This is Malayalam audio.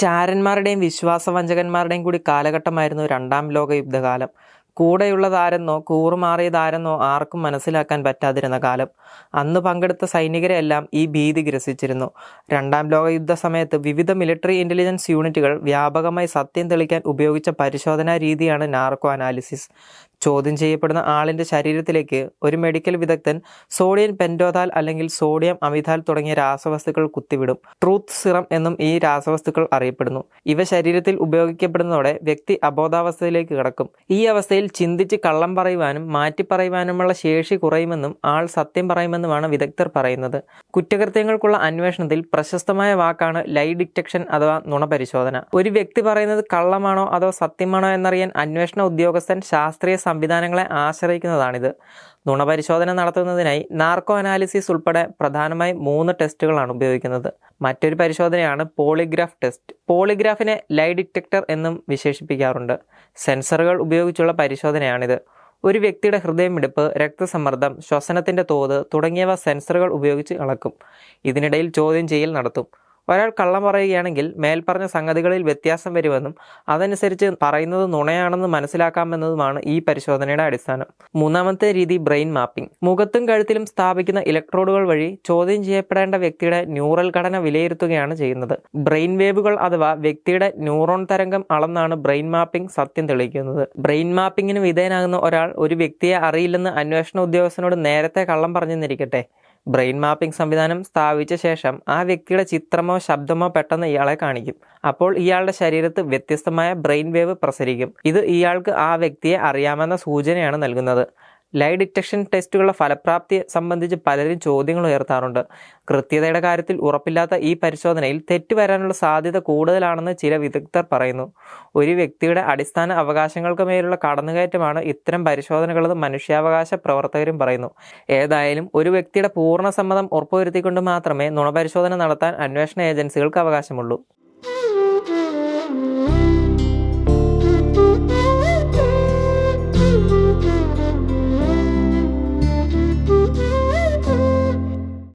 ചാരന്മാരുടെയും വിശ്വാസവഞ്ചകന്മാരുടെയും കൂടി കാലഘട്ടമായിരുന്നു രണ്ടാം ലോക യുദ്ധകാലം. കൂടെയുള്ളതാരെന്നോ കൂറുമാറിയതാരെന്നോ ആർക്കും മനസ്സിലാക്കാൻ പറ്റാതിരുന്ന കാലം. അന്ന് പങ്കെടുത്ത സൈനികരെല്ലാം ഈ ഭീതി ഗ്രസിച്ചിരുന്നു. രണ്ടാം ലോക യുദ്ധ സമയത്ത് വിവിധ മിലിറ്ററി ഇന്റലിജൻസ് യൂണിറ്റുകൾ വ്യാപകമായി സത്യം തെളിക്കാൻ ഉപയോഗിച്ച പരിശോധനാ രീതിയാണ് നാർക്കോ അനാലിസിസ്. ചോദ്യം ചെയ്യപ്പെടുന്ന ആളിന്റെ ശരീരത്തിലേക്ക് ഒരു മെഡിക്കൽ വിദഗ്ധൻ സോഡിയം പെൻഡോതാൽ അല്ലെങ്കിൽ സോഡിയം അമിതാൽ തുടങ്ങിയ രാസവസ്തുക്കൾ കുത്തിവിടും. ട്രൂത്ത് സിറം എന്നും ഈ രാസവസ്തുക്കൾ അറിയപ്പെടുന്നു. ഇവ ശരീരത്തിൽ ഉപയോഗിക്കപ്പെടുന്നതോടെ വ്യക്തി അബോധാവസ്ഥയിലേക്ക് കിടക്കും. ഈ അവസ്ഥയിൽ ചിന്തിച്ച് കള്ളം പറയുവാനും മാറ്റി പറയുവാനുമുള്ള ശേഷി കുറയുമെന്നും ആൾ സത്യം പറയുമെന്നുമാണ് വിദഗ്ധർ പറയുന്നത്. കുറ്റകൃത്യങ്ങൾക്കുള്ള അന്വേഷണത്തിൽ പ്രശസ്തമായ വാക്കാണ് ലൈ ഡിറ്റക്ഷൻ അഥവാ നുണപരിശോധന. ഒരു വ്യക്തി പറയുന്നത് കള്ളമാണോ അതോ സത്യമാണോ എന്നറിയാൻ അന്വേഷണ ഉദ്യോഗസ്ഥൻ ശാസ്ത്രീയ സംവിധാനങ്ങളെ ആശ്രയിക്കുന്നതാണിത്. നുണപരിശോധന നടത്തുന്നതിനായി നാർക്കോ അനാലിസിസ് ഉൾപ്പെടെ പ്രധാനമായും മൂന്ന് ടെസ്റ്റുകളാണ് ഉപയോഗിക്കുന്നത്. മറ്റൊരു പരിശോധനയാണ് പോളിഗ്രാഫ് ടെസ്റ്റ്. പോളിഗ്രാഫിനെ ലൈ ഡിറ്റക്ടർ എന്നും വിശേഷിപ്പിക്കാറുണ്ട്. സെൻസറുകൾ ഉപയോഗിച്ചുള്ള പരിശോധനയാണിത്. ഒരു വ്യക്തിയുടെ ഹൃദയമിടിപ്പ് രക്തസമ്മർദ്ദം ശ്വസനത്തിന്റെ തോത് തുടങ്ങിയവ സെൻസറുകൾ ഉപയോഗിച്ച് അളക്കും. ഇതിനിടയിൽ ചോദ്യം ചെയ്യൽ നടത്തും. ഒരാൾ കള്ളം പറയുകയാണെങ്കിൽ മേൽപ്പറഞ്ഞ സംഗതികളിൽ വ്യത്യാസം വരുമെന്നും അതനുസരിച്ച് പറയുന്നത് നുണയാണെന്ന് മനസ്സിലാക്കാമെന്നതുമാണ് ഈ പരിശോധനയുടെ അടിസ്ഥാനം. മൂന്നാമത്തെ രീതി ബ്രെയിൻ മാപ്പിംഗ്. മുഖത്തും കഴുത്തിലും സ്ഥാപിക്കുന്ന ഇലക്ട്രോഡുകൾ വഴി ചോദ്യം ചെയ്യപ്പെടേണ്ട വ്യക്തിയുടെ ന്യൂറൽ ഘടന വിലയിരുത്തുകയാണ് ചെയ്യുന്നത്. ബ്രെയിൻ വേവുകൾ അഥവാ വ്യക്തിയുടെ ന്യൂറോൺ തരംഗം അളന്നാണ് ബ്രെയിൻ മാപ്പിംഗ് സത്യം തെളിയിക്കുന്നത്. ബ്രെയിൻ മാപ്പിംഗിന് വിധേയനാകുന്ന ഒരാൾ ഒരു വ്യക്തിയെ അറിയില്ലെന്ന് അന്വേഷണ ഉദ്യോഗസ്ഥനോട് നേരത്തെ കള്ളം പറഞ്ഞെന്നിരിക്കട്ടെ. ബ്രെയിൻ മാപ്പിംഗ് സംവിധാനം സ്ഥാപിച്ച ശേഷം ആ വ്യക്തിയുടെ ചിത്രമോ ശബ്ദമോ പെട്ടെന്ന് ഇയാളെ കാണിക്കും. അപ്പോൾ ഇയാളുടെ ശരീരത്ത് വ്യത്യസ്തമായ ബ്രെയിൻ വേവ് പ്രസരിക്കും. ഇത് ഇയാൾക്ക് ആ വ്യക്തിയെ അറിയാമെന്ന സൂചനയാണ് നൽകുന്നത്. ലൈ ഡിറ്റക്ഷൻ ടെസ്റ്റുകളുടെ ഫലപ്രാപ്തി സംബന്ധിച്ച് പലരും ചോദ്യങ്ങൾ ഉയർത്താറുണ്ട്. കൃത്യതയുടെ കാര്യത്തിൽ ഉറപ്പില്ലാത്ത ഈ പരിശോധനയിൽ തെറ്റ് വരാനുള്ള സാധ്യത കൂടുതലാണെന്ന് ചില വിദഗ്ധർ പറയുന്നു. ഒരു വ്യക്തിയുടെ അടിസ്ഥാന അവകാശങ്ങൾക്ക് മേലുള്ള കടന്നുകയറ്റമാണ് ഇത്തരം പരിശോധനകളെന്ന് മനുഷ്യാവകാശ പ്രവർത്തകരും പറയുന്നു. ഏതായാലും ഒരു വ്യക്തിയുടെ പൂർണ സമ്മതം ഉറപ്പുവരുത്തിക്കൊണ്ട് മാത്രമേ നുണപരിശോധന നടത്താൻ അന്വേഷണ ഏജൻസികൾക്ക് അവകാശമുള്ളൂ.